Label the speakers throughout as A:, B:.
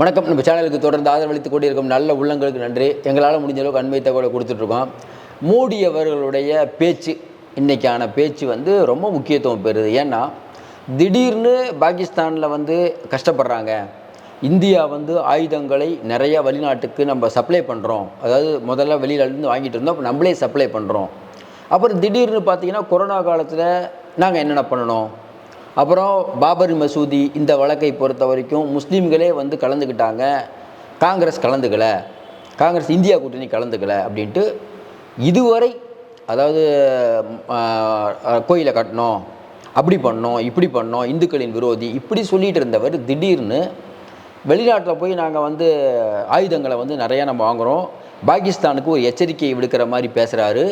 A: வணக்கம். நம்ம சேனலுக்கு தொடர்ந்து ஆதரவளித்து கொண்டிருக்கும் நல்ல உள்ளங்களுக்கு நன்றி. எங்களால் முடிஞ்ச அளவுக்கு அண்மை தகவலை கொடுத்துட்ருக்கோம். மோடி அவர்களுடைய பேச்சு இன்றைக்கான பேச்சு வந்து ரொம்ப முக்கியத்துவம் பெறுது. ஏன்னா திடீர்னு பாகிஸ்தானில் வந்து கஷ்டப்படுறாங்க. இந்தியா வந்து ஆயுதங்களை நிறைய வெளிநாட்டுக்கு நம்ம சப்ளை பண்ணுறோம் அதாவது முதல்ல வெளியிலேருந்து வாங்கிட்டு இருந்தோம் அப்போ நம்மளே சப்ளை பண்ணுறோம் அப்புறம் திடீர்னு பார்த்தீங்கன்னா கொரோனா காலத்தில் நாங்கள் என்னென்ன பண்ணணும்? அப்புறம் பாபரி மசூதி இந்த வழக்கை பொறுத்த வரைக்கும் முஸ்லீம்களே வந்து கலந்துக்கிட்டாங்க. காங்கிரஸ் கலந்துக்கல. காங்கிரஸ் இந்தியா கூட்டணி கலந்துக்கல அப்படின்ட்டு இதுவரை அதாவது கோயிலை கட்டணும் அப்படி பண்ணோம் இப்படி பண்ணோம் இந்துக்களின் விரோதி இப்படி சொல்லிகிட்டு இருந்தவர் திடீர்னு வெளிநாட்டில் போய் நாங்கள் வந்து ஆயுதங்களை வந்து நிறையா நம்ம வாங்குகிறோம் பாகிஸ்தானுக்கு ஒரு எச்சரிக்கையை விடுக்கிற மாதிரி பேசுகிறாரு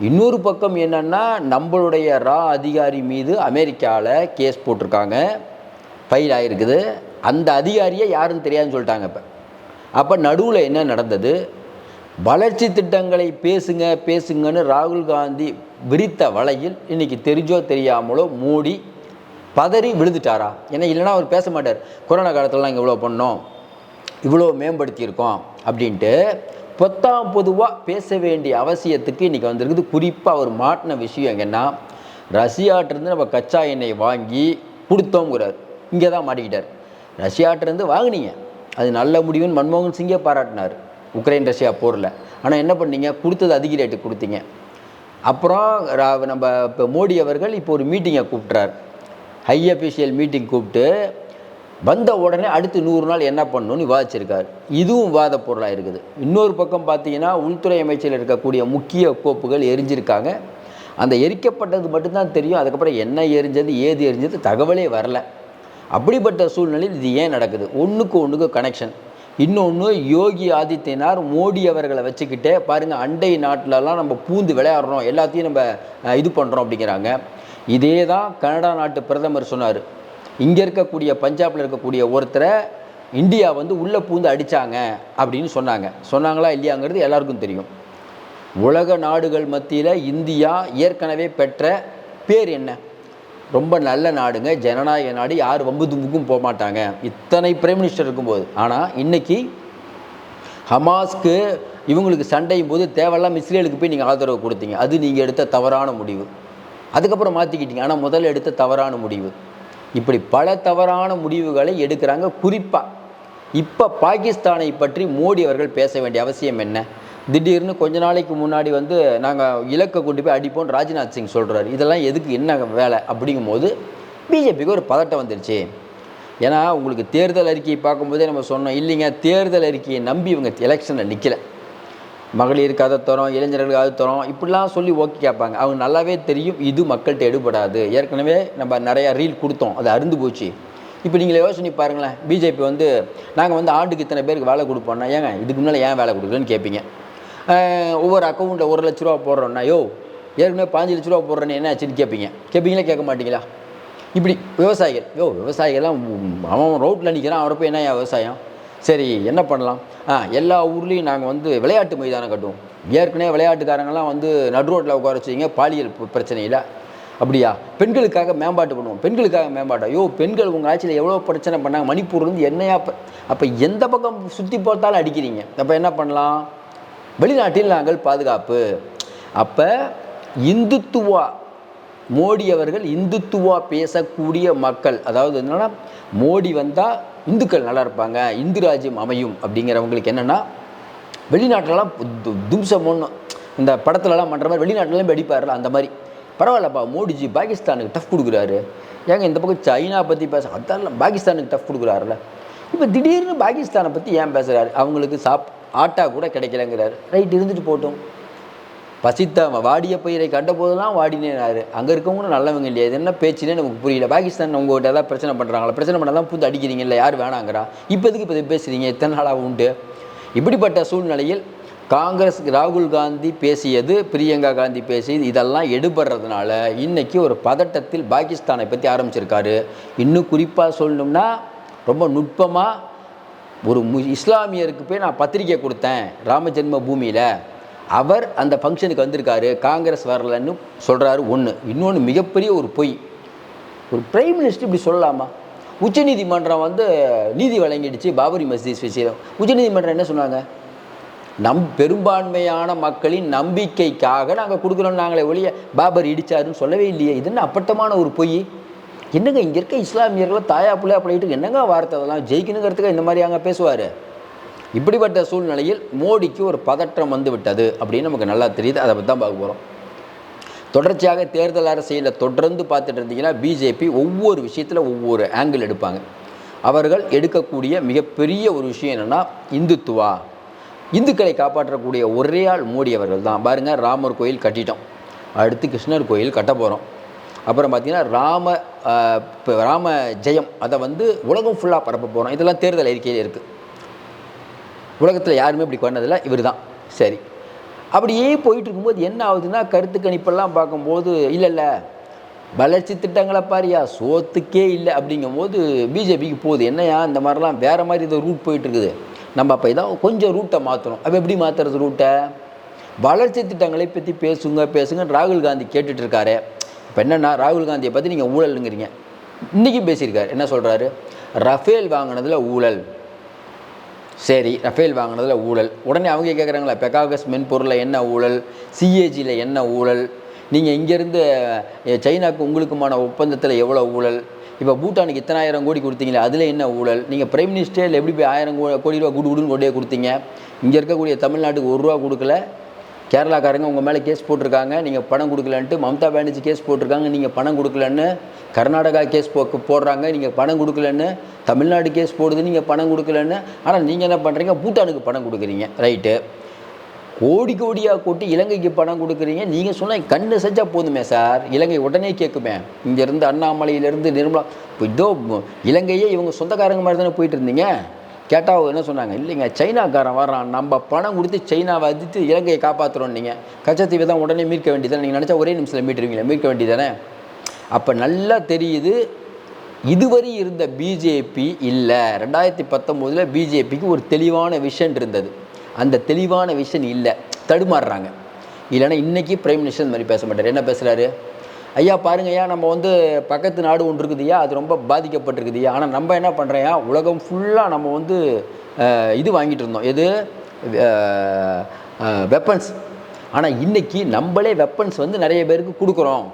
A: இன்னொரு பக்கம் என்னன்னா நம்மளுடைய ரா அதிகாரி மீது அமெரிக்காவில் கேஸ் போட்டிருக்காங்க. ஃபைல் ஆகிருக்குது அந்த அதிகாரியை யாருன்னு தெரியாதுன்னு சொல்லிட்டாங்க இப்போ. அப்போ நடுவில் என்ன நடந்தது? வளர்ச்சி திட்டங்களை பேசுங்க பேசுங்கன்னு ராகுல் காந்தி விரித்த வலையில் இன்றைக்கி தெரிஞ்சோ தெரியாமலோ மூடி பதறி விழுந்துட்டாரா? ஏன்னா இல்லைன்னா அவர் பேச மாட்டார். கொரோனா காலத்துலலாம் இங்கே இவ்வளோ பண்ணோம் இவ்வளோ மேம்படுத்தியிருக்கோம் அப்படின்ட்டு பொத்தாம் பொதுவாக பேச வேண்டிய அவசியத்துக்கு இன்றைக்கி வந்திருக்குது. குறிப்பாக அவர் மாட்டின விஷயம் எங்கன்னா ரஷ்யாட்டிருந்து நம்ம கச்சா எண்ணெய் வாங்கி கொடுத்தோங்கிறார் இங்கே தான் மாட்டிக்கிட்டார். ரஷ்யாட்டிருந்து வாங்கினீங்க. அது நல்ல முடிவுன்னு மன்மோகன் சிங்கே பாராட்டினார். உக்ரைன் ரஷ்யா போரில். ஆனால் என்ன பண்ணீங்க? கொடுத்தது அதிக ரேட்டுக்கு கொடுத்தீங்க. அப்புறம் ரா- நம்ம இப்போ மோடி அவர்கள் இப்போ ஒரு மீட்டிங்கை கூப்பிட்றார் ஹை அஃபிஷியல் மீட்டிங் கூப்பிட்டு வந்த உடனே அடுத்து நூறு நாள் என்ன பண்ணணும்னு விவாதிச்சிருக்கார். இதுவும் விவாத பொருளாக இருக்குது. இன்னொரு பக்கம் பார்த்தீங்கன்னா உள்துறை அமைச்சரில் இருக்கக்கூடிய முக்கிய கோப்புகள் எரிஞ்சிருக்காங்க. அந்த எரிக்கப்பட்டது மட்டும்தான் தெரியும். அதுக்கப்புறம் என்ன எரிஞ்சது ஏது எரிஞ்சது தகவலே வரல. அப்படிப்பட்ட சூழ்நிலையில் இது ஏன் நடக்குது? ஒன்றுக்கு ஒன்றுக்கு கனெக்ஷன் இன்னொன்று யோகி ஆதித்யநாத் மோடி அவர்களை வச்சுக்கிட்டே பாருங்கள் அண்டை நாட்டிலலாம் நம்ம பூந்து விளையாடுறோம். எல்லாத்தையும் நம்ம இது பண்ணுறோம் அப்படிங்கிறாங்க. இதே தான் கனடா நாட்டு பிரதமர் சொன்னார். இங்கே இருக்கக்கூடிய பஞ்சாபில் இருக்கக்கூடிய ஒருத்தரை இந்தியா வந்து உள்ளே பூந்து அடித்தாங்க அப்படின்னு சொன்னாங்க. சொன்னாங்களா இல்லையாங்கிறது எல்லாருக்கும் தெரியும். உலக நாடுகள் மத்தியில் இந்தியா ஏற்கனவே பெற்ற பேர் என்ன? ரொம்ப நல்ல நாடுங்க. ஜனநாயக நாடு யார் வம்பு தும்புக்கும் போக மாட்டாங்க. இத்தனை பிரைம் மினிஸ்டர் இருக்கும்போது. ஆனால் இன்றைக்கி ஹமாஸ்க்கு இவங்களுக்கு சண்டையும் போது தேவையில்லாம் இஸ்ரேலுக்கு போய் நீங்கள் ஆதரவு கொடுத்தீங்க. அது நீங்கள் எடுத்த தவறான முடிவு. அதுக்கப்புறம் மாற்றிக்கிட்டீங்க ஆனால் முதல்ல எடுத்த தவறான முடிவு. இப்படி பல தவறான முடிவுகளை எடுக்கிறாங்க. குறிப்பாக இப்போ பாகிஸ்தானை பற்றி மோடி அவர்கள் பேச வேண்டிய அவசியம் என்ன? திடீர்னு கொஞ்ச நாளைக்கு முன்னாடி வந்து நாங்கள் இலக்கை கொண்டு போய் அடிப்போம்னு ராஜ்நாத் சிங் சொல்கிறார் இதெல்லாம் எதுக்கு என்ன வேலை அப்படிங்கும்போது பிஜேபிக்கு ஒரு பதட்டம் வந்துருச்சு. ஏன்னா உங்களுக்கு தேர்தல் அறிக்கையை பார்க்கும்போதே நம்ம சொன்னோம். இல்லைங்க தேர்தல் அறிக்கையை நம்பி இவங்க எலெக்ஷனில் நிற்கலை மகளிருக்கு அதை தரோம் இளைஞர்களுக்கு அதை தரோம் இப்படிலாம் சொல்லி ஓகே கேட்பாங்க. அவங்க நல்லாவே தெரியும் இது மக்கள்கிட்ட எடுபடாது. ஏற்கனவே நம்ம நிறையா ரீல் கொடுத்தோம் அது அருந்து போச்சு. இப்போ நீங்கள் யோசனை பாருங்களேன் பிஜேபி வந்து நாங்கள் வந்து ஆண்டுக்கு இத்தனை பேருக்கு வேலை கொடுப்போம்னா ஏங்க இதுக்கு முன்னால் ஏன் வேலை கொடுக்குறேன்னு கேட்பீங்க ஒவ்வொரு அக்கௌண்ட்டில் ஒரு லட்ச ரூபா போடுறோன்னா யோ ஏற்கனவே பாஞ்சு லட்ச ரூபா போடுறேன்னு என்ன ஆச்சுன்னு கேட்பீங்க கேட்பீங்களா கேட்க மாட்டீங்களா? இப்படி விவசாயிகள் யோ விவசாயிகள்லாம் அவன் ரோட்டில் நிற்கிறான் அவரை போய் என்ன ஏன் விவசாயம்? சரி என்ன பண்ணலாம்? ஆ எல்லா ஊர்லேயும் நாங்கள் வந்து விளையாட்டு மைதானம் கட்டுவோம். ஏற்கனவே விளையாட்டுக்காரங்கெல்லாம் வந்து நடு ரோட்டில் உட்கார வச்சிங்க பாலியல் பிரச்சனையில் அப்படியா? பெண்களுக்காக மேம்பாட்டு பண்ணுவோம். பெண்களுக்காக மேம்பாட்டு? ஐயோ பெண்கள் உங்கள் ஆட்சியில் எவ்வளோ பிரச்சனை பண்ணாங்க? மணிப்பூர்லேருந்து என்னையா அப்போ எந்த பக்கம் சுற்றி பார்த்தாலும் அடிக்கிறீங்க. அப்போ என்ன பண்ணலாம்? வெளிநாட்டில் நாங்கள் பாதுகாப்பு. அப்போ இந்துத்துவா மோடி அவர்கள் இந்துத்துவா பேசக்கூடிய மக்கள். அதாவது என்னென்னா மோடி வந்தால் இந்துக்கள் நல்லா இருப்பாங்க இந்து ராஜ்யம் அமையும் அப்படிங்கிறவங்களுக்கு என்னென்னா வெளிநாட்டிலலாம் தும்சம் ஒன்று இந்த படத்துலலாம் பண்ணுற மாதிரி வெளிநாட்டிலலாம் போய் அடிப்பார்ல அந்த மாதிரி. பரவாயில்லப்பா மோடிஜி பாகிஸ்தானுக்கு டஃப் கொடுக்குறாரு. ஏங்க இந்த பக்கம் சைனா பற்றி பேச அதெல்லாம் பாகிஸ்தானுக்கு டஃப் கொடுக்குறாருல. இப்போ திடீர்னு பாகிஸ்தானை பற்றி ஏன் பேசுகிறாரு அவங்களுக்கு சாப் ஆட்டா கூட கிடைக்கலங்கிறாரு. ரைட் இருந்துட்டு போட்டோம். பசித்த வாடிய பயிரை கண்ட போதெல்லாம் வாடினேனாரு. அங்கே இருக்கவங்களும் நல்லவங்க இல்லையா? இது என்ன பேச்சுன்னு நமக்கு புரியல. பாகிஸ்தான் உங்கள்கிட்ட ஏதாவது பிரச்சனை பண்ணுறாங்களா பிரச்சனை பண்ணாதான் புந்து அடிக்கிறீங்க இல்லை யார் வேணாங்கிறா? இப்போ எதுக்கு இப்போ பேசுகிறீங்க இத்தனை நாளாக உண்டு. இப்படிப்பட்ட சூழ்நிலையில் காங்கிரஸ் ராகுல் காந்தி பேசியது பிரியங்கா காந்தி பேசியது இதெல்லாம் எடுபடுறதுனால இன்றைக்கி ஒரு பதட்டத்தில் பாகிஸ்தானை பற்றி ஆரம்பிச்சிருக்காரு. இன்னும் குறிப்பாக சொல்லணும்னா ரொம்ப நுட்பமாக ஒரு மு இஸ்லாமியருக்கு போய் நான் பத்திரிக்கை கொடுத்தேன் ராம ஜென்ம பூமியில். அவர் அந்த ஃபங்க்ஷனுக்கு வந்திருக்காரு காங்கிரஸ் வரலன்னு சொல்கிறாரு ஒன்று இன்னொன்று மிகப்பெரிய ஒரு பொய். ஒரு பிரைம் மினிஸ்டர் இப்படி சொல்லலாமா? உச்சநீதிமன்றம் வந்து நீதி வழங்கிடுச்சு பாபரி மஸ்ஜித் விஷயம் உச்சநீதிமன்றம் என்ன சொன்னாங்க? நம் பெரும்பான்மையான மக்களின் நம்பிக்கைக்காக நாங்கள் கொடுக்குறோம் நாங்களே ஒழிய பாபர் இடிச்சாருன்னு சொல்லவே இல்லையே. இது என்ன அப்பட்டமான ஒரு பொய்? என்னங்க இங்கே இருக்க இஸ்லாமியர்களை தாயா பிள்ளையா பண்ணிட்டு என்னங்க வார்த்தை அதெல்லாம்? ஜெயிக்கணுங்கிறதுக்கு இந்த மாதிரி அங்கே பேசுவார். இப்படிப்பட்ட சூழ்நிலையில் மோடிக்கு ஒரு பதற்றம் வந்து விட்டது அப்படின்னு நமக்கு நல்லா தெரியுது. அதை பற்றி தான் பார்க்க போகிறோம் தொடர்ச்சியாக தேர்தல் அரசியலில் தொடர்ந்து பார்த்துட்டு இருந்தீங்கன்னா பிஜேபி ஒவ்வொரு விஷயத்தில் ஒவ்வொரு ஆங்கிள் எடுப்பாங்க. அவர்கள் எடுக்கக்கூடிய மிகப்பெரிய ஒரு விஷயம் என்னென்னா இந்துத்துவா. இந்துக்களை காப்பாற்றக்கூடிய ஒரே ஆள் மோடி அவர்கள் தான். பாருங்கள் ராமர் கோயில் கட்டிட்டோம். அடுத்து கிருஷ்ணர் கோயில் கட்ட போகிறோம் அப்புறம் பார்த்திங்கன்னா ராம இப்போ ராம ஜெயம் அதை வந்து உலகம் ஃபுல்லாக பரப்ப போகிறோம் இதெல்லாம் தேர்தல் அறிக்கையில் இருக்குது உலகத்தில் யாருமே இப்படி பண்ணதில்லை இவர் தான் சரி. அப்படியே போயிட்டு இருக்கும்போது என்ன ஆகுதுன்னா கருத்து கணிப்பெல்லாம் பார்க்கும்போது இல்லை இல்லை வளர்ச்சி திட்டங்களை பாரியா சோத்துக்கே இல்லை. அப்படிங்கும்போது பிஜேபிக்கு போகுது. என்னையா இந்த மாதிரிலாம் வேறு மாதிரி இது ரூட் போயிட்டுருக்குது நம்ம அப்போ இதான் கொஞ்சம் ரூட்டை மாற்றணும் அப்போ எப்படி மாற்றுறது ரூட்டை வளர்ச்சி திட்டங்களை பற்றி பேசுங்க பேசுங்க ராகுல் காந்தி கேட்டுட்டு இருக்காரு. இப்போ என்னென்னா ராகுல் காந்தியை பற்றி நீங்கள் ஊழலுங்கிறீங்க. இன்றைக்கும் பேசியிருக்காரு. என்ன சொல்கிறாரு ரஃபேல் வாங்கினதில் ஊழல். சரி ரஃபேல் வாங்கினதில் ஊழல். உடனே அவங்க கேட்குறாங்களா பெகாகஸ் மென்பொருளில் என்ன ஊழல்? சிஏஜியில் என்ன ஊழல்? நீங்கள் இங்கேருந்து சைனாவுக்கு உங்களுக்குமான ஒப்பந்தத்தில் எவ்வளோ ஊழல்? இப்போ பூட்டானுக்கு இத்தனாயிரம் கோடி கொடுத்தீங்களே அதில் என்ன ஊழல்? நீங்கள் பிரைம் மினிஸ்டரில் எப்படி போய் ஆயிரம் கோ- கோடி ரூபா குடு குடுன்னு கொண்டே கொடுத்தீங்க? இங்கே இருக்கக்கூடிய தமிழ்நாட்டுக்கு ஒரு ரூபா கொடுக்கல. கேரளாக்காரங்க உங்கள் மேலே கேஸ் போட்டிருக்காங்க நீங்கள் பணம் கொடுக்கலன்ட்டு மம்தா பானர்ஜி கேஸ் போட்டிருக்காங்க நீங்கள் பணம் கொடுக்கலன்னு கர்நாடகா கேஸ் போ போடுறாங்க நீங்கள் பணம் கொடுக்கலன்னு தமிழ்நாடு கேஸ் போடுது நீங்கள் பணம் கொடுக்கலன்னு ஆனால் நீங்கள் என்ன பண்ணுறீங்க பூட்டானுக்கு பணம் கொடுக்குறீங்க ரைட்டு கோடி கோடியாக கூட்டி இலங்கைக்கு பணம் கொடுக்குறீங்க. நீங்கள் சொன்னால் கண்ணு செஞ்சால் போதுமே சார். இலங்கை உடனே கேட்குமே. இங்கேருந்து அண்ணாமலையிலேருந்து நிர்மலா இப்போ இதோ இலங்கையே இவங்க சொந்தக்காரங்க மாதிரி தானே போயிட்டு இருந்தீங்க? கேட்டால் அவங்க என்ன சொன்னாங்க? இல்லைங்க சைனாக்காரன் வர்றான். நம்ம பணம் கொடுத்து சைனாவை அதித்து இலங்கையை காப்பாற்றுறோம் நீங்கள் கச்சத்தீவை தான் உடனே மீட்க வேண்டியதானே நீங்கள் நினச்சா ஒரே நிமிஷத்தில் மீட்டுருவீங்களா மீட்க வேண்டியதானே அப்போ நல்லா தெரியுது இதுவரை இருந்த பிஜேபி இல்லை. ரெண்டாயிரத்தி பத்தொம்போதில் பிஜேபிக்கு ஒரு தெளிவான விஷன் இருந்தது. அந்த தெளிவான விஷன் இல்லை. தடுமாறுறாங்க. இல்லைன்னா இன்றைக்கி பிரைம் மினிஸ்டர் இந்த மாதிரி பேச மாட்டார். என்ன பேசுகிறாரு ஐயா பாருங்க ஐயா நம்ம வந்து பக்கத்து நாடு ஒன்று இருக்குதுயா அது ரொம்ப பாதிக்கப்பட்டிருக்குதுயா ஆனால் நம்ம என்ன பண்ணுறோயா உலகம் ஃபுல்லாக நம்ம வந்து இது வாங்கிட்டு இருந்தோம். எது? வெப்பன்ஸ் ஆனால் இன்றைக்கி நம்மளே வெப்பன்ஸ் வந்து நிறைய பேருக்கு கொடுக்குறோம்.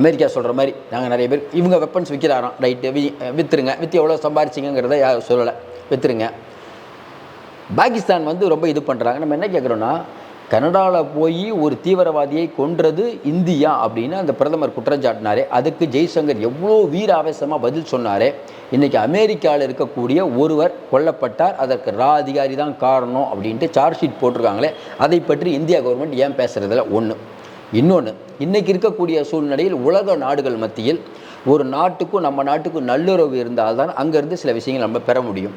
A: அமெரிக்கா சொல்கிற மாதிரி நாங்கள் நிறைய பேர் இவங்க வெப்பன்ஸ் விற்கிறாராம் ரைட்டு வி விற்றுருங்க விற்று எவ்வளோ சம்பாரிச்சிங்கிறத யாரும் சொல்லலை. விற்றுருங்க பாகிஸ்தான் வந்து ரொம்ப இது பண்ணுறாங்க நம்ம என்ன கேட்குறோன்னா கனடாவில் போய் ஒரு தீவிரவாதியை கொன்றது இந்தியா அப்படின்னு அந்த பிரதமர் குற்றம் சாட்டினாரே. அதுக்கு ஜெய்சங்கர் எவ்வளோ வீர ஆவேசமாக பதில் சொன்னாரே. இன்றைக்கி அமெரிக்காவில் இருக்கக்கூடிய ஒருவர் கொல்லப்பட்டார். அதற்கு ரா அதிகாரி தான் காரணம் அப்படின்ட்டு சார்ஜ் ஷீட் போட்டிருக்காங்களே. அதை பற்றி இந்தியா கவர்மெண்ட் ஏன் பேசுகிறதில்ல ஒன்று இன்னொன்று இன்றைக்கி இருக்கக்கூடிய சூழ்நிலையில் உலக நாடுகள் மத்தியில் ஒரு நாட்டுக்கும் நம்ம நாட்டுக்கும் நல்லுறவு இருந்தால்தான் அங்கேருந்து சில விஷயங்கள் நம்ம பெற முடியும்.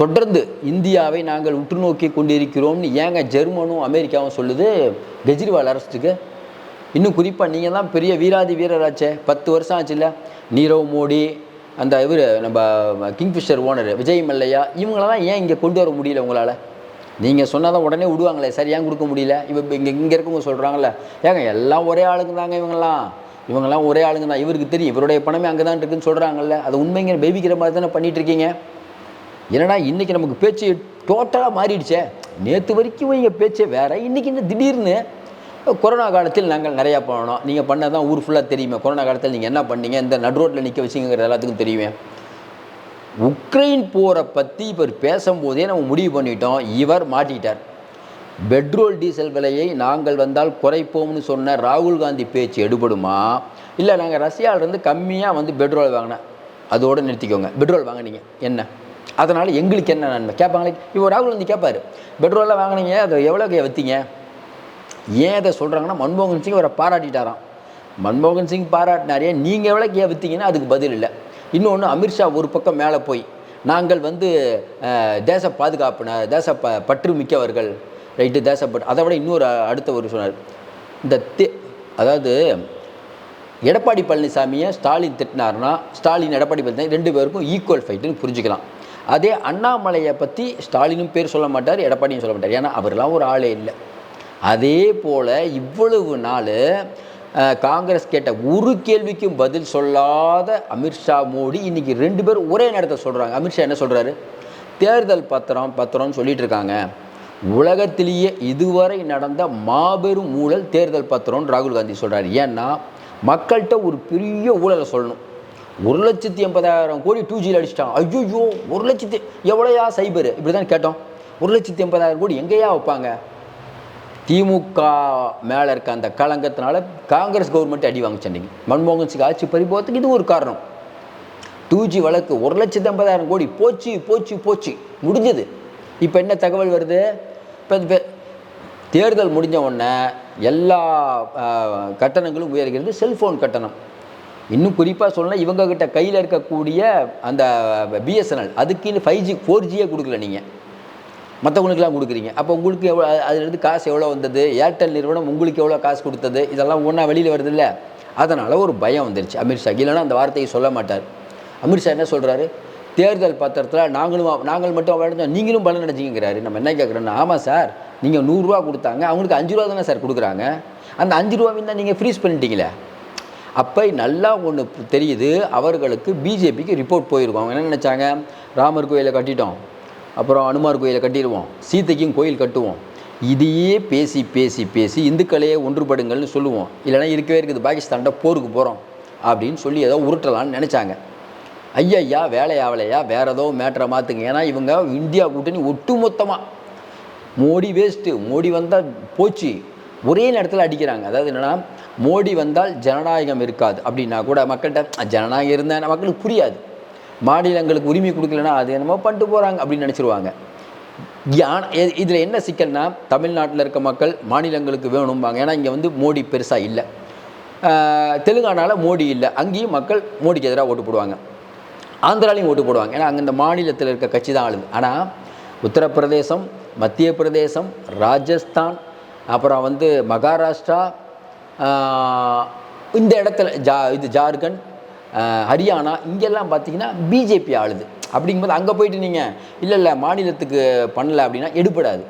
A: தொடர்ந்து இந்தியாவை நாங்கள் உற்று நோக்கி கொண்டிருக்கிறோம்னு ஏங்க ஜெர்மனும் அமெரிக்காவும் சொல்லுது? கெஜ்ரிவால் அரசுக்கு. இன்னும் குறிப்பாக நீங்கள் தான் பெரிய வீராதி வீரராச்சே. பத்து வருஷம் ஆச்சுல்ல நீரவ் மோடி அந்த இவர் நம்ம கிங்ஃபிஷர் ஓனர் விஜய் மல்லையா இவங்களெல்லாம் ஏன் இங்கே கொண்டு வர முடியல உங்களால்? நீங்கள் சொன்னாதான் உடனே விடுவாங்களே சரி ஏன் கொடுக்க முடியல? இவ இங்கே இங்கே இருக்கவங்க சொல்கிறாங்கல்ல ஏங்க எல்லாம் ஒரே ஆளுங்க தாங்க இவங்கெல்லாம்? இவங்கெல்லாம் ஒரே ஆளுங்க தான் இவருக்கு தெரியும் இவருடைய பணமே அங்கே தான் இருக்குன்னு சொல்கிறாங்கல்ல அது உண்மைங்கிற பேபிக்கிற மாதிரி தானே பண்ணிகிட்ருக்கீங்க இருக்கீங்க? என்னடா இன்றைக்கி நமக்கு பேச்சு டோட்டலாக மாறிடுச்சே? நேற்று வரைக்கும் இங்கே பேச்சே வேறு. இன்றைக்கி என்ன திடீர்னு? கொரோனா காலத்தில் நாங்கள் நிறையா பண்ணோம் நீங்கள் பண்ணதான் ஊர் ஃபுல்லாக தெரியுமே. கொரோனா காலத்தில் நீங்கள் என்ன பண்ணீங்க? இந்த நடு ரோட்டில் நிற்க வச்சிங்கிறது எல்லாத்துக்கும் தெரியுமே. உக்ரைன் போரை பற்றி இவர் பேசும்போதே நம்ம முடிவு பண்ணிட்டோம். இவர் மாட்டிட்டார். பெட்ரோல் டீசல் விலையை நாங்கள் வந்தால் குறைப்போம்னு சொன்ன ராகுல் காந்தி பேச்சு எடுபடுமா? இல்லை நாங்கள் ரஷ்யாவிலேருந்து கம்மியாக வந்து பெட்ரோல் வாங்கினேன் அதோடு நிறுத்திக்கோங்க. பெட்ரோல் வாங்குனீங்க. என்ன? அதனால் எங்களுக்கு என்ன நன்மை? கேட்பாங்களே? இப்போ ராகுல் வந்து கேட்பார். பெட்ரோல்லாம் வாங்கினீங்க அதை எவ்வளோக்கு விற்றீங்க ஏன் அதை சொல்கிறாங்கன்னா மன்மோகன் சிங் அவரை பாராட்டிட்டாராம். மன்மோகன் சிங் பாராட்டினாரே நீங்கள் எவ்வளோக்கு ஏன் விற்றீங்கன்னா அதுக்கு பதில் இல்லை. இன்னொன்று அமித்ஷா ஒரு பக்கம் மேலே போய் நாங்கள் வந்து தேச பாதுகாப்பினர் தேச ப பற்று மிக்கவர்கள் ரைட்டு தேசப்பட்டு அதை விட இன்னொரு அடுத்த ஒரு சொன்னார். இந்த தே அதாவது எடப்பாடி பழனிசாமியை ஸ்டாலின் திட்டினார்னா ஸ்டாலின் எடப்பாடி பழனிசாமி ரெண்டு பேருக்கும் ஈக்குவல் ஃபைட்டுன்னு புரிஞ்சுக்கலாம். அதே அண்ணாமலையை பற்றி ஸ்டாலினும் பேர் சொல்ல மாட்டார் எடப்பாடியும் சொல்ல மாட்டார். ஏன்னா அவரெல்லாம் ஒரு ஆளே இல்லை. அதே போல் இவ்வளவு நாள் காங்கிரஸ் கேட்ட ஒரு கேள்விக்கும் பதில் சொல்லாத அமித்ஷா மோடி இன்னைக்கு ரெண்டு பேரும் ஒரே நேரத்தை சொல்கிறாங்க அமித்ஷா என்ன சொல்கிறாரு தேர்தல் பத்திரம் பத்திரம்னு சொல்லிட்டு இருக்காங்க. உலகத்திலேயே இதுவரை நடந்த மாபெரும் ஊழல் தேர்தல் பத்திரம்னு ராகுல் காந்தி சொல்கிறார் ஏன்னா மக்கள்கிட்ட ஒரு பெரிய ஊழலை சொல்லணும். ஒரு லட்சத்தி எண்பதாயிரம் கோடி டூ ஜியில் அடிச்சிட்டான். ஐயோ ஒரு லட்சத்தி எவ்வளோயா சைபர் இப்படி தான் கேட்டோம். ஒரு லட்சத்தி எண்பதாயிரம் கோடி எங்கேயா வைப்பாங்க? திமுக மேலே இருக்க அந்த களங்கத்தினால காங்கிரஸ் கவர்மெண்ட் அடி வாங்க மன்மோகன் சிங் ஆட்சி பறிபோகிறதுக்கு இது ஒரு காரணம். டூ ஜி வழக்கு ஒரு லட்சத்தி ஐம்பதாயிரம் கோடி. போச்சு போச்சு போச்சு. முடிஞ்சது. இப்போ என்ன தகவல் வருது? இப்போ தேர்தல் முடிஞ்ச உடனே எல்லா கட்டணங்களும் உயர்கிறது. செல்ஃபோன் கட்டணம். இன்னும் குறிப்பாக சொல்லலாம் இவங்க கிட்ட கையில் இருக்கக்கூடிய அந்த பிஎஸ்என்எல் அதுக்குன்னு ஃபைவ் ஜி ஃபோர் ஜியே கொடுக்கல நீங்கள் மற்றவங்களுக்குலாம் கொடுக்குறீங்க. அப்போ உங்களுக்கு எவ்வளோ அதுலேருந்து காசு எவ்வளோ வந்தது? ஏர்டெல் நிறுவனம் உங்களுக்கு எவ்வளோ காசு கொடுத்தது? இதெல்லாம் ஒன்றா வெளியில் வருது இல்லை அதனால் ஒரு பயம் வந்துருச்சு. அமித்ஷா இல்லைன்னா அந்த வார்த்தையை சொல்ல மாட்டார். அமித்ஷா என்ன சொல்கிறாரு தேர்தல் பத்திரத்தில் நாங்களும் நாங்கள் மட்டும் அடைஞ்சோம் நீங்களும் பலன் அடைஞ்சிங்கிறாரு. நம்ம என்ன கேட்குறோன்னா ஆமாம் சார் நீங்கள் நூறுரூவா கொடுத்தாங்க அவங்களுக்கு அஞ்சு ரூபா தானே சார் கொடுக்குறாங்க. அந்த அஞ்சு ரூபாவின் தான் நீங்கள் ஃப்ரீஸ் பண்ணிட்டீங்களே. அப்போ நல்லா ஒன்று தெரியுது அவர்களுக்கு பிஜேபிக்கு ரிப்போர்ட் போயிருக்கும். அவங்க என்ன நினச்சாங்க? ராமர் கோயிலை கட்டிட்டோம். அப்புறம் அனுமார் கோயிலை கட்டிடுவோம். சீதைக்கும் கோயில் கட்டுவோம். இதையே பேசி பேசி பேசி இந்துக்களையே ஒன்றுபடுங்கள்னு சொல்லுவோம். இல்லைன்னா இருக்கவே இருக்குது. பாகிஸ்தான்கிட்ட போருக்கு போகிறோம் அப்படின்னு சொல்லி ஏதோ உருட்டலாம்னு நினச்சாங்க. ஐயா வேலையாவலையா வேறு ஏதோ மேட்டரை மாற்றுங்க ஏன்னா இவங்க இந்தியா கூட்டணி ஒட்டுமொத்தமாக மோடி வேஸ்ட்டு மோடி வந்தால் போச்சு. ஒரே நேரத்தில் அடிக்கிறாங்க. அதாவது என்னென்னா மோடி வந்தால் ஜனநாயகம் இருக்காது அப்படின்னா கூட மக்கள்கிட்ட ஜனநாயகம் இருந்தால் மக்களுக்கு புரியாது. மாநிலங்களுக்கு உரிமை கொடுக்கலன்னா அது என்னமோ பண்ணிட்டு போகிறாங்க அப்படின்னு நினச்சிருவாங்க. இதில் என்ன சிக்கல்னா தமிழ்நாட்டில் இருக்க மக்கள் மாநிலங்களுக்கு வேணும்பாங்க. ஏன்னா இங்கே வந்து மோடி பெருசாக இல்லை. தெலுங்கானாவில் மோடி இல்லை. அங்கேயும் மக்கள் மோடிக்கு எதிராக ஓட்டு போடுவாங்க. ஆந்திராலையும் ஓட்டு போடுவாங்க. ஏன்னா அங்கே இந்த மாநிலத்தில் இருக்க கட்சி தான் ஆளுது ஆனால் உத்தரப்பிரதேசம் மத்திய பிரதேசம் ராஜஸ்தான் அப்புறம் வந்து மகாராஷ்டிரா இந்த இடத்துல ஜா இது ஜார்க்கண்ட் ஹரியானா இங்கெல்லாம் பார்த்தீங்கன்னா பிஜேபி ஆளுது. அப்படிங்கும்போது அங்கே போயிட்டு நீங்கள் இல்லை இல்லை மாநிலத்துக்கு பண்ணல அப்படின்னா எடுபடாது.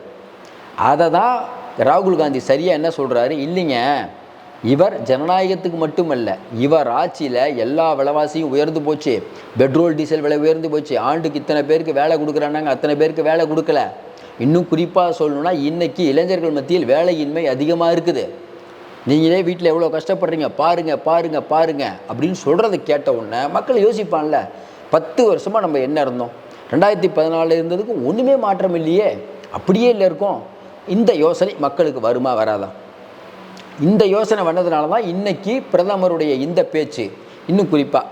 A: அதை தான் ராகுல் காந்தி சரியாக என்ன சொல்கிறாரு இல்லைங்க இவர் ஜனநாயகத்துக்கு மட்டுமல்ல இவர் ஆட்சியில் எல்லா விலைவாசியும் உயர்ந்து போச்சு. பெட்ரோல் டீசல் விலை உயர்ந்து போச்சு. ஆண்டுக்கு இத்தனை பேருக்கு வேலை கொடுக்குறானாங்க அத்தனை பேருக்கு வேலை கொடுக்கல. இன்னும் குறிப்பாக சொல்லணும்னா இன்றைக்கி இளைஞர்கள் மத்தியில் வேலையின்மை அதிகமாக இருக்குது. நீங்களே வீட்டில் எவ்வளோ கஷ்டப்படுறீங்க? பாருங்க பாருங்க பாருங்க அப்படின்னு சொல்கிறத கேட்ட உடனே மக்கள் யோசிப்பான்ல பத்து வருஷமாக நம்ம என்ன இருந்தோம்? ரெண்டாயிரத்தி பதினாலில் இருந்ததுக்கு ஒன்றுமே மாற்றம் இல்லையே. அப்படியே இல்லை இருக்கோம். இந்த யோசனை மக்களுக்கு வருமா வராதா? இந்த யோசனை வந்ததுனால தான் இன்றைக்கி பிரதமருடைய இந்த பேச்சு இன்னும் குறிப்பாக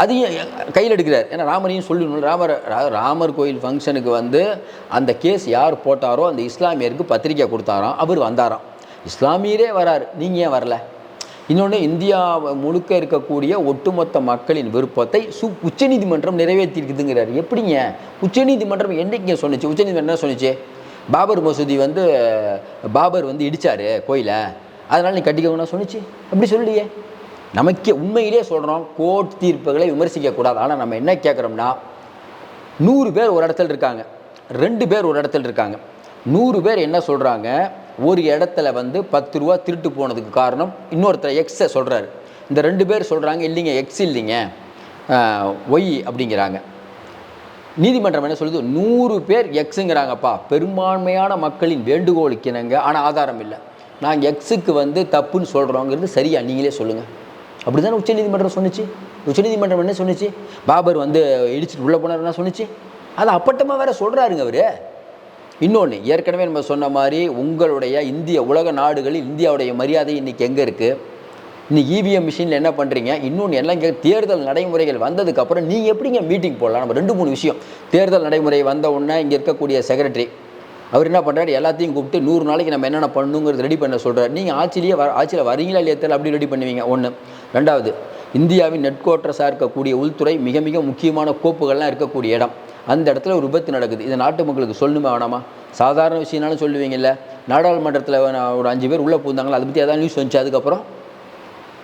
A: அதையும் கையில் எடுக்கிறார். ஏன்னா ராமரையும் சொல்லணும் ராமர் ரா- ராமர் கோயில் ஃபங்க்ஷனுக்கு வந்து அந்த கேஸ் யார் போட்டாரோ அந்த இஸ்லாமியருக்கு பத்திரிக்கை கொடுத்தாராம் அவர் வந்தாராம். இஸ்லாமியரே வரார். நீங்கள் ஏன் வரல? இன்னொன்று இந்தியா முழுக்க இருக்கக்கூடிய ஒட்டுமொத்த மக்களின் விருப்பத்தை சு உச்சநீதிமன்றம் நிறைவேற்றியிருக்குதுங்கிறார் எப்படிங்க? உச்சநீதிமன்றம் என்னைக்குங்க சொன்னிச்சு? உச்சநீதிமன்றம் என்ன சொன்னுச்சு? பாபர் மசூதி வந்து பாபர் வந்து இடித்தார் கோயிலை. அதனால் நீ கட்டிக்கணும்னா சொன்னிச்சு. அப்படி சொல்லியே. நமக்கே உண்மையிலே சொல்கிறோம் கோர்ட் தீர்ப்புகளை விமர்சிக்கக்கூடாது ஆனால் நம்ம என்ன கேட்குறோம்னா நூறு பேர் ஒரு இடத்துல இருக்காங்க. ரெண்டு பேர் ஒரு இடத்துல இருக்காங்க. நூறு பேர் என்ன சொல்கிறாங்க ஒரு இடத்துல வந்து பத்து ரூபா திருட்டு போனதுக்கு காரணம் இன்னொருத்தர் எக்ஸை சொல்கிறாரு இந்த ரெண்டு பேர் சொல்கிறாங்க இல்லைங்க எக்ஸ் இல்லைங்க. ஒய் அப்படிங்கிறாங்க. நீதிமன்றம் என்ன சொல்லுது? நூறு பேர் எக்ஸுங்கிறாங்கப்பா பெரும்பான்மையான மக்களின் வேண்டுகோளுக்கு இணங்க ஆனால் ஆதாரம் இல்லை. நாங்கள் எக்ஸுக்கு வந்து தப்புன்னு சொல்கிறோங்கிறது சரியா? நீங்களே சொல்லுங்கள் அப்படி தானே உச்சநீதிமன்றம் சொன்னிச்சு? உச்சநீதிமன்றம் என்ன சொன்னிச்சு? பாபர் வந்து இடிச்சுட்டு உள்ளே போனார் என்ன சொன்னுச்சு? அது அப்பட்டமாக வேற சொல்கிறாருங்க அவர். இன்னொன்று ஏற்கனவே நம்ம சொன்ன மாதிரி உங்களுடைய இந்திய உலக நாடுகளில் இந்தியாவுடைய மரியாதை இன்றைக்கி எங்கே இருக்குது இன்னைக்கு இவிஎம் மிஷினில் என்ன பண்ணுறீங்க இன்னொன்று எல்லாம் இங்கே தேர்தல் நடைமுறைகள் வந்ததுக்கப்புறம் நீங்கள் எப்படிங்க மீட்டிங் போடலாம்? நம்ம ரெண்டு மூணு விஷயம். தேர்தல் நடைமுறை வந்த உடனே இங்கே இருக்கக்கூடிய செக்ரட்டரி அவர் என்ன பண்ணுறாரு எல்லாத்தையும் கூப்பிட்டு நூறு நாளைக்கு நம்ம என்னென்ன பண்ணுங்கிறது ரெடி பண்ண சொல்கிறார் நீங்கள் ஆட்சியிலேயே வர ஆட்சியில் வரீங்களா இல்லையா தெரியல அப்படி ரெடி பண்ணுவீங்க. ஒன்று ரெண்டாவது இந்தியாவின் நெட் இருக்கக்கூடிய உள்துறை மிக மிக முக்கியமான கோப்புகள்லாம் இருக்கக்கூடிய இடம். அந்த இடத்துல ஒரு விபத்து நடக்குது. இதை நாட்டு மக்களுக்கு சொல்லணுமா வேணாமா? சாதாரண விஷயம்னாலும் சொல்லுவீங்கல்ல. நாடாளுமன்றத்தில் ஒரு அஞ்சு பேர் உள்ளே பூந்தாங்களா அதை பற்றி எதாவது நியூஸ் வந்துச்சு அதுக்கப்புறம்?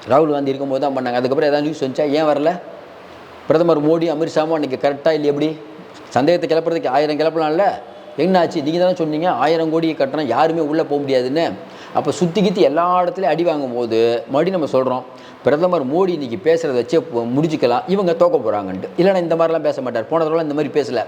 A: ராகுல் காந்தி இருக்கும்போது தான் பண்ணாங்க. அதுக்கப்புறம் ஏதாவது நியூஸ் வந்துச்சா? ஏன் வரல? பிரதமர் மோடி அமித்ஷாவும் அன்றைக்கி கரெக்டாக இல்லை எப்படி? சந்தேகத்தை கிளப்புறதுக்கு ஆயிரம் கிளப்பலாம்ல என்னாச்சு? நீங்கள் தானே சொன்னீங்க. ஆயிரம் கோடி கட்டணம் யாருமே உள்ளே போக முடியாதுன்னு. அப்போ சுற்றி கித்தி எல்லா இடத்துலையும் அடி வாங்கும் போது மறுபடியும் நம்ம சொல்கிறோம் பிரதமர் மோடி இன்னைக்கு பேசுகிறத வச்சே முடிச்சுக்கலாம் இவங்க தோக்க போகிறாங்கன்ட்டு இல்லைன்னா இந்த மாதிரிலாம் பேச மாட்டார். போன தடவை இந்த மாதிரி பேசலை.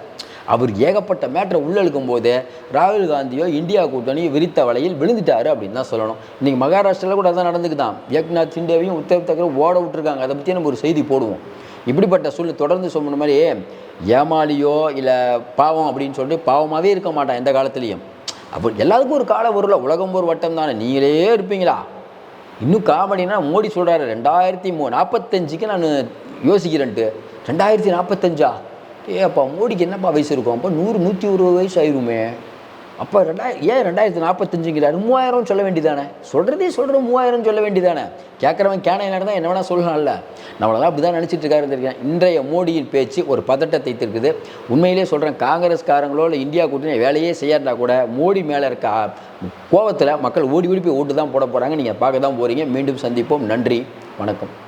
A: அவர் ஏகப்பட்ட மேட்டரை உள்ளழுக்கும் போது ராகுல் காந்தியோ இந்தியா கூட்டணியோ விரித்த வலையில் விழுந்துட்டாரு அப்படின்னு தான் சொல்லணும். இன்றைக்கி மகாராஷ்டிராவில் கூட அதான் நடந்துக்குதான். ஏக்நாத் சிண்டேவையும் உத்தவ் தாக்கரே ஓட விட்டுருக்காங்க. அதை பற்றி நம்ம ஒரு செய்தி போடுவோம். இப்படிப்பட்ட சூழ்நிலை தொடர்ந்து சொன்ன மாதிரி ஏமாளியோ இல்லை பாவம் அப்படின்னு சொல்லிட்டு பாவமாகவே இருக்க மாட்டான் எந்த காலத்துலேயும். அப்போ எல்லாத்துக்கும் ஒரு காலம் வரும்ல உலகம் ஒரு வட்டம் தானே நீங்களே இருப்பீங்களா? இன்னும் காமெடினா மோடி சொல்கிறாரு ரெண்டாயிரத்தி மூ நாற்பத்தஞ்சுக்கு நான் யோசிக்கிறேன்ட்டு. ரெண்டாயிரத்தி நாற்பத்தஞ்சா ஏ அப்பா மோடிக்கு என்னப்பா வயசு இருக்கும்? அப்போ நூறு நூற்றி இருபது வயசு ஆயிருமே. அப்போ ரெண்டாயிரம் ஏன் ரெண்டாயிரத்தி நாற்பத்தஞ்சுங்கிறாரு மூவாயிரம் சொல்ல வேண்டியதானே சொல்கிறதே சொல்கிற மூவாயிரம் சொல்ல வேண்டியதானே கேட்குறவன் கேன நடந்தால் என்ன வேணால் சொல்லலாம்ல. நம்மளெல்லாம் அப்படி தான் நினச்சிட்டு இருக்காரு இருந்திருக்கேன் இன்றைய மோடியின் பேச்சு ஒரு பதட்டத்தை இருக்குது உண்மையிலே சொல்கிறேன் காங்கிரஸ்காரங்களோ இல்லை இந்தியா கூட்டணி வேலையே செய்யாட்டா கூட மோடி மேலே இருக்க கோவத்தில் மக்கள் ஓடி ஓடி போய் ஓட்டு தான் போட போகிறாங்க நீங்கள் பார்க்க தான் போகிறீங்க மீண்டும் சந்திப்போம். நன்றி. வணக்கம்.